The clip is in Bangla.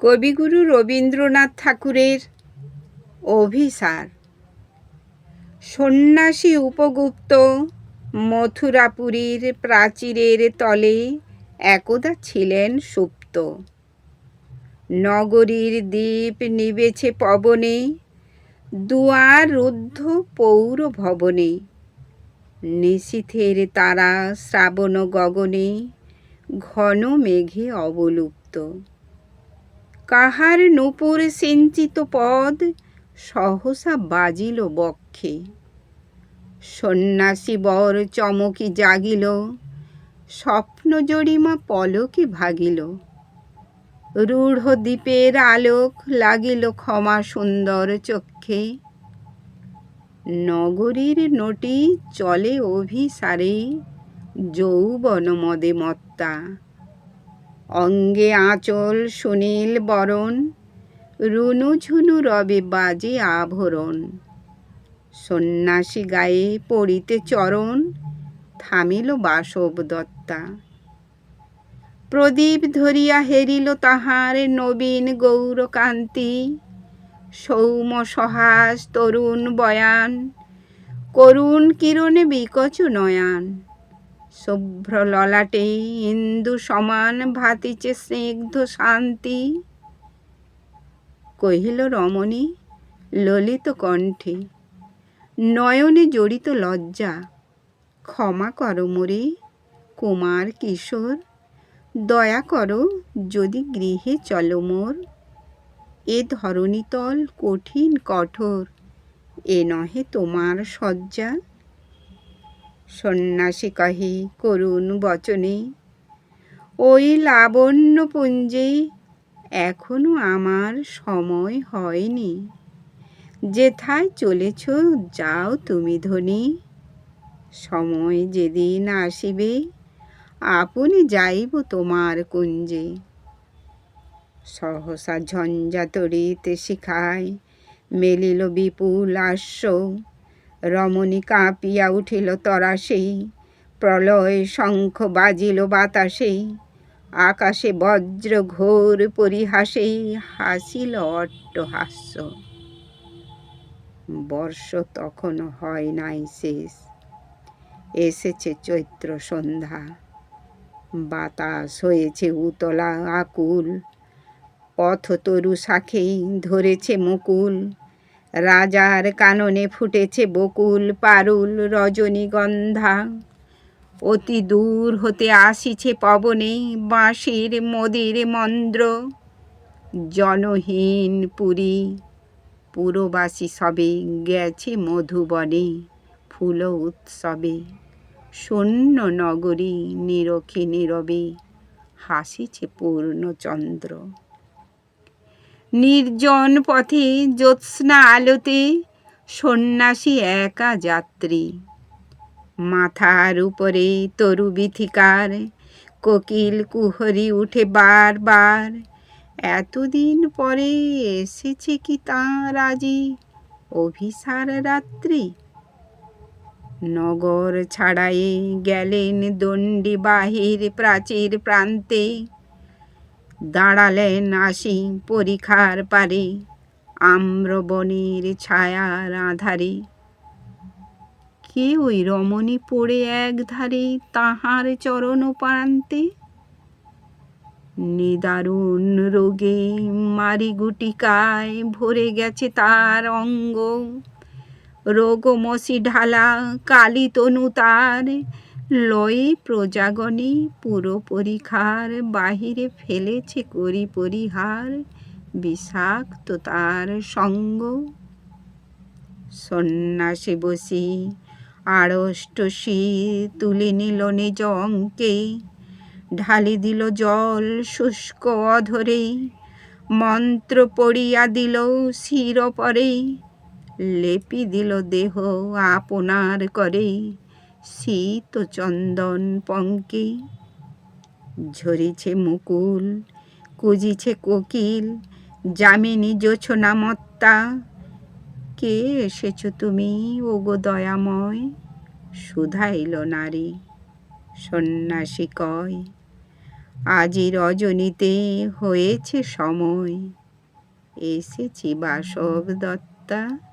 কবিগুরু রবীন্দ্রনাথ ঠাকুরের অভিসার। সন্ন্যাসী উপগুপ্ত মথুরাপুরীর প্রাচীরের তলে একদা ছিলেন সুপ্ত। নগরীর দ্বীপ নিবেছে পবনে, দুয়ার রুদ্ধ পৌর ভবনে। নিশীথের তারা শ্রাবণ গগনে, ঘন মেঘে অবলুপ্ত। কাহার নূপুর সিঞ্চিত পদ সহসা বাজিল বক্ষে। সন্ন্যাসী বর চমকি জাগিল, স্বপ্ন জরিমা পলকে ভাগিল। রূঢ় দ্বীপের আলোক লাগিল ক্ষমা সুন্দর চক্ষে। নগরীর নটি চলে অভিসারে, যৌবন মদে মত্তা। অঙ্গে আঁচল, সুনীল বরণ, রুনু ঝুনু রবে বাজে আভরণ। সন্ন্যাসী গায়ে পড়িতে চরণ, থামিল বাসব দত্তা প্রদীপ ধরিয়া হেরিল তাহার নবীন গৌরকান্তি। সৌম সহাস, তরুণ বয়ান, করুণ কিরণে বিকচ নয়ান। শুভ্র ললাটে ইন্দু সমান ভাতিছে স্নিগ্ধ শান্তি। কহিল রমণী, ললিত কণ্ঠে, নয়নে জড়িত লজ্জা, ক্ষমা করো মোরে কুমার কিশোর, দয়া করো যদি গৃহে চলো মোর। এ ধরণীতল কঠিন কঠোর, এ নহে তোমার শয্যা। সন্ন্যাসী কহে, করুণ বচনে। ওই লাবণ্য পুঞ্জে এখনও আমার সময় হয়নি। যেথায় চলেছ, যাও তুমি ধনী। সময় যেদিন আসিবে, আপনি যাইব তোমার কুঞ্জে। সহসা ঝঞ্ঝা তরিতে শিখায়, মেলিল বিপুল আশ্ব রমণী কাঁপিয়া উঠিল তরাসেই, প্রলয় শঙ্খ বাজিল বাতাসেই, আকাশে বজ্র ঘোর পরিহাসেই হাসিল অট্টহাস্য। বর্ষ তখনও হয় নাই শেষ, এসেছে চৈত্র সন্ধ্যা, বাতাস হয়েছে উতলা আকুল, পথ তরু শাখেই ধরেছে মুকুল রাজার কাননে ফুটেছে বকুল, পারুল, রজনীগন্ধা। অতি দূর হতে আসিছে পবনে বাঁশির মদির মন্দ্র জনহীন পুরী, পুরবাসী সবে গেছে মধুবনে ফুল উৎসবে। শূন্য নগরী নিরখে নীরবে হাসিছে পূর্ণচন্দ্র। নির্জন পথে জ্যোৎস্না আলোতে সন্ন্যাসী একা যাত্রী। মাথার উপরে তরু বিথিকার, কোকিল কুহরি উঠে বারবার। এতদিন পরে এসেছে কি তাঁর আজি অভিসার রাত্রি? নগর ছাড়াই গেলেন দণ্ডি বাহির প্রাচীর প্রান্তে। দাঁড়ালেন আসি পরীক্ষার পারে, আম্রবনের ছায়ার আধারে। কে ওই রমণী পড়ে এক ধারে তাহার চরণ প্রান্তে? নিদারুণ রোগে মারি গুটিকায় ভরে গেছে তার অঙ্গ। রোগমসি ঢালা কালী তনু তার লয়ে প্রজাগণে পুরো পরীক্ষার বাহিরে ফেলেছে করি পরিহার বিষাক্ত তার সঙ্গ। সন্ন্যাসী বসি আড়ষ্ট তুলে নিল নিজ অঙ্কে, ঢালি দিল জল শুষ্ক অধরে, মন্ত্র পড়িয়া দিল শির পরে লেপি দিল দেহ আপনার করে। শীত চন্দন পঙ্কে, ঝরিছে মুকুল, কুজিছে কোকিল, যামিনী জোছনা মত্তা। কে এসেছ তুমি, ওগো দয়াময়? শুধাইল নারী, সন্ন্যাসী কয়, আজি রজনীতে হয়েছে সময়, এসেছি বাসব দত্তা।